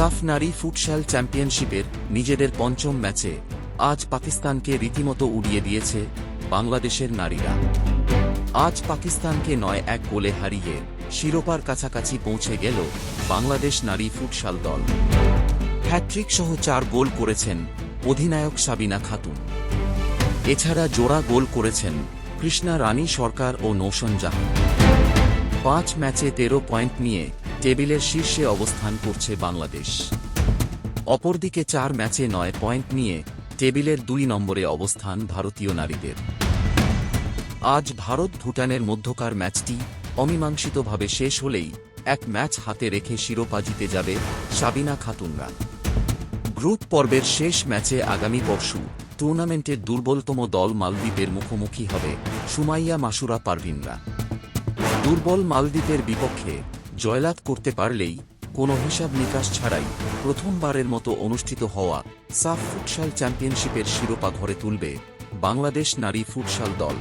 সাফ নারী ফুটসাল চ্যাম্পিয়নশিপের নিজেদের পঞ্চম ম্যাচে আজ পাকিস্তানকে রীতিমতো উড়িয়ে দিয়েছে বাংলাদেশের নারীরা। আজ পাকিস্তানকে নয় এক গোলে হারিয়ে শিরোপার কাছাকাছি পৌঁছে গেল বাংলাদেশ নারী ফুটসাল দল। হ্যাট্রিক সহ চার গোল করেছেন অধিনায়ক সাবিনা খাতুন। এছাড়া জোড়া গোল করেছেন কৃষ্ণা রানী সরকার ও নৌশন জাহান। পাঁচ ম্যাচে তেরো পয়েন্ট নিয়ে টেবিলের শীর্ষে অবস্থান করছে বাংলাদেশ। অপরদিকে চার ম্যাচে নয় পয়েন্ট নিয়ে টেবিলের দুই নম্বরে অবস্থান ভারতীয় নারীদের। আজ ভারত ভুটানের মধ্যকার ম্যাচটি অমীমাংসিতভাবে শেষ হলেই এক ম্যাচ হাতে রেখে শিরোপা জিতে যাবে সাবিনা খাতুনরা। গ্রুপ পর্বের শেষ ম্যাচে আগামী পরশু টুর্নামেন্টের দুর্বলতম দল মালদ্বীপের মুখোমুখি হবে সুমাইয়া মাসুরা পারভিনরা। দুর্বল মালদ্বীপের বিপক্ষে জয়লাভ করতে পারলেই কোনো হিসাব নিকাশ ছাড়াই প্রথমবারের মতো অনুষ্ঠিত হওয়া সাফ ফুটসাল চ্যাম্পিয়নশিপের শিরোপা ঘরে তুলবে বাংলাদেশ নারী ফুটসাল দল।